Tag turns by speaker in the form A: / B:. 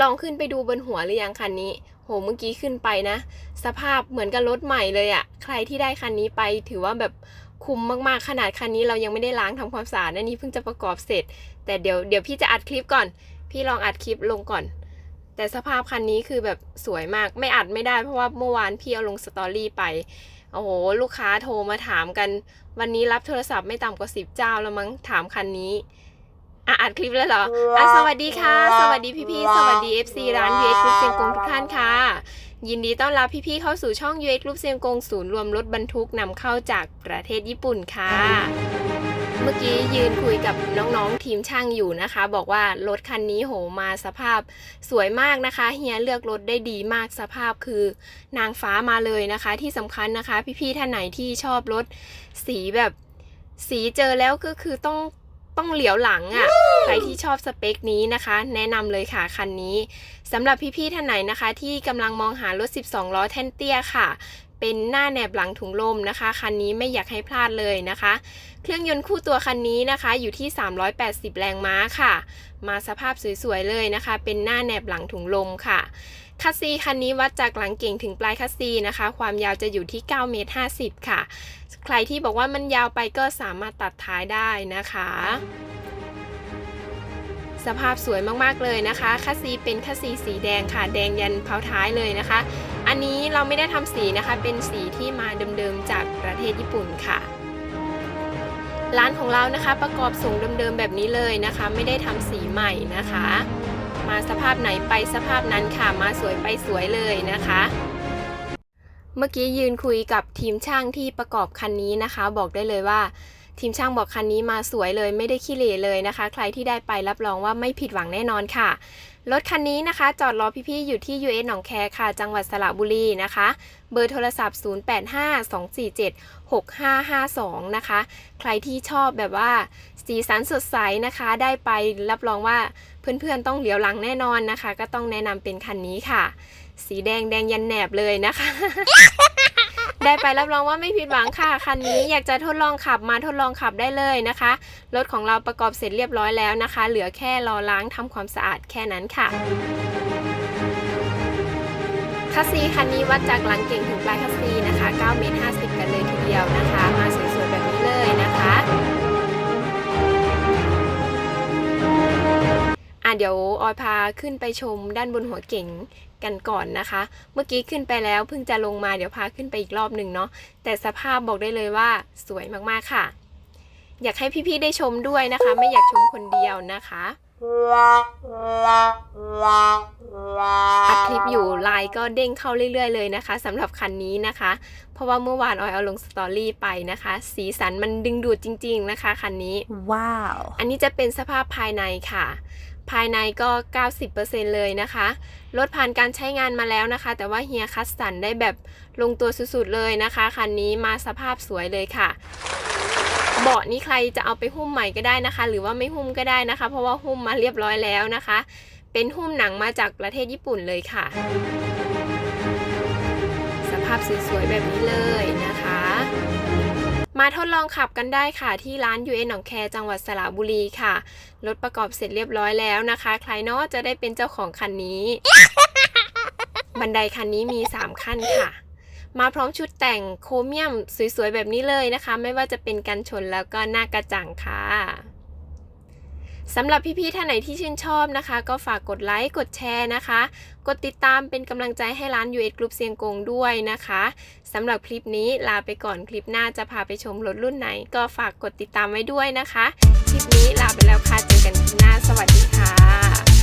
A: ลองขึ้นไปดูบนหัวหรือยังคันนี้ โห เมื่อกี้ขึ้นไปนะ สภาพเหมือนกับรถใหม่เลยอะใครที่ได้คันนี้ไปถือว่าแบบคุ้มมากๆ ขนาดคันนี้เรายังไม่ได้ล้างทำความสะอาดนะนี่เพิ่งจะประกอบเสร็จ แต่เดี๋ยวเดี๋ยวพี่จะอัดคลิปก่อน พี่ลองอัดคลิปลงก่อน แต่สภาพคันนี้คือแบบสวยมาก ไม่อัดไม่ได้เพราะว่าเมื่อวานพี่เอาลงสตอรี่ไป โอ้โห ลูกค้าโทรมาถามกัน วันนี้รับโทรศัพท์ไม่ต่ำกว่าสิบเจ้าแล้วมั้งถามคันนี้ อะอัดคลิปแล้วเหรออะสวัสดีค่ะ สวัสดีพี่ๆ สวัสดี FC ร้าน UX Group เซียงกงทุกท่านค่ะ ยินดีต้อนรับพี่ๆ เข้าสู่ช่อง UX Group เซียงกงศูนย์รวมรถบรรทุกนำเข้าจากประเทศญี่ปุ่นค่ะ เมื่อกี้ยืนคุยกับน้องๆ ทีมช่างอยู่นะคะ บอกว่ารถคันนี้โหมาสภาพสวยมากนะคะเฮียเลือกรถได้ดีมากสภาพคือนางฟ้ามาเลยนะคะ ที่สำคัญนะคะ พี่ๆ ท่านไหนที่ชอบรถสีแบบสีเจอแล้วก็คือต้อง ต้องเหลียวหลังอะ่ะ ใครที่ชอบสเปคนี้นะคะ แนะนำเลยค่ะคันนี้สำหรับพี่ๆท่านไหนนะคะ ที่กำลังมองหารถ 12 ล้อแท่นเตี้ยค่ะเป็นหน้าแหนบหลังถุงลมนะคะ คันนี้ไม่อยากให้พลาดเลยนะคะ เครื่องยนต์คู่ตัวคันนี้นะคะอยู่ที่ 380 แรงม้าค่ะ มาสภาพสวยๆเลยนะคะ เป็นหน้าแหนบหลังถุงลมค่ะ คัสซีคันนี้วัดจากหลังเก่งถึงปลายคัสซีนะคะ ความยาวจะอยู่ที่9เมตร50 ค่ะ ใครที่บอกว่ามันยาวไปก็สามารถตัดท้ายได้นะคะ สภาพสวยมากๆเลยนะคะคัสซีเป็นคัสซีสีแดงค่ะ แดงยันเผาท้ายเลยนะคะ อันนี้เราไม่ได้ทำสีนะคะ เป็นสีที่มาเดิมๆจากประเทศญี่ปุ่นค่ะร้านของเรานะคะประกอบส่งเดิมๆแบบนี้เลยนะคะ ไม่ได้ทำสีใหม่นะคะ มาสภาพไหนไปสภาพนั้นค่ะมาสวยไปสวยเลยนะคะ เมื่อกี้ยืนคุยกับทีมช่างที่ประกอบคันนี้นะคะ บอกได้เลยว่า ทีมช่างบอกคันนี้มาสวยเลยไม่ได้ขี้เหร่เลยนะคะ ใครที่ได้ไปรับรองว่าไม่ผิดหวังแน่นอนค่ะ รถคันนี้นะคะ จอดรอพี่ๆ อยู่ที่ US หนองแคค่ะ จังหวัดสระบุรีนะคะ เบอร์โทรศัพท์ 0852476552 นะคะ ใครที่ชอบแบบว่าสีสันสดใสนะคะ ได้ไปรับรองว่าเพื่อนๆ ต้องเหลียวหลังแน่นอนนะคะ ก็ต้องแนะนำเป็นคันนี้ค่ะ สีแดงแดงยันแหนบเลยนะคะ ได้ไปรับรองว่าไม่ผิดหวังค่ะคันนี้อยากจะทดลองขับมาทดลองขับได้เลยนะคะ รถของเราประกอบเสร็จเรียบร้อยแล้วนะคะ เหลือแค่รอล้างทำความสะอาดแค่นั้นค่ะคัสซีคันนี้วัดจากหลังเก่งถึงปลายคัสซีนะคะ9เมตร50 กันเลยทีเดียวนะคะ มาสวยๆแบบนี้เลยนะคะ เดี๋ยวออยพาขึ้นไปชมด้านบนหัวเก่งกันก่อนนะคะ เมื่อกี้ขึ้นไปแล้วเพิ่งจะลงมาเดี๋ยวพาขึ้นไปอีกรอบหนึ่งเนาะ แต่สภาพบอกได้เลยว่าสวยมากๆค่ะ อยากให้พี่ๆได้ชมด้วยนะคะ ไม่อยากชมคนเดียวนะคะอัดคลิปอยู่ไลน์ก็เด้งเข้าเรื่อย ๆ เลยนะคะสำหรับคันนี้นะคะ เพราะว่าเมื่อวานออยเอาลงสตอรี่ไปนะคะ สีสันมันดึงดูดจริง ๆ นะคะคันนี้
B: Wow.
A: อันนี้จะเป็นสภาพภายในค่ะ ภายในก็ 90%เลยนะคะ รถผ่านการใช้งานมาแล้วนะคะ แต่ว่าเฮียคัสสันได้แบบลงตัวสุดๆเลยนะคะ คันนี้มาสภาพสวยเลยค่ะ เบาะนี้ใครจะเอาไปหุ้มใหม่ก็ได้นะคะ หรือว่าไม่หุ้มก็ได้นะคะ เพราะว่าหุ้มมาเรียบร้อยแล้วนะคะ เป็นหุ้มหนังมาจากประเทศญี่ปุ่นเลยค่ะ สภาพสวยๆแบบนี้เลยนะ มาทดลองขับกันได้ค่ะที่ร้าน UN หนองแคจังหวัดสระบุรีค่ะ รถประกอบเสร็จเรียบร้อยแล้วนะคะ ใครเนาะจะได้เป็นเจ้าของคันนี้ บันไดคันนี้มี 3 ขั้นค่ะ มาพร้อมชุดแต่งโครเมียมสวยๆแบบนี้เลยนะคะ ไม่ว่าจะเป็นกันชนแล้วก็หน้ากระจังค่ะ สำหรับพี่ๆท่านไหนที่ชื่นชอบนะคะ ก็ฝากกดไลค์กดแชร์นะคะ กดติดตามเป็นกำลังใจให้ร้าน u ู Group เซียงกงด้วยนะคะสำหรับคลิปนี้ลาไปก่อนคลิปหน้าจะพาไปชมรถรุ่นไหน ก็ฝากกดติดตามไว้ด้วยนะคะ คลิปนี้ลาไปแล้วค่ะเจอกันคลิปหน้าสวัสดีค่ะ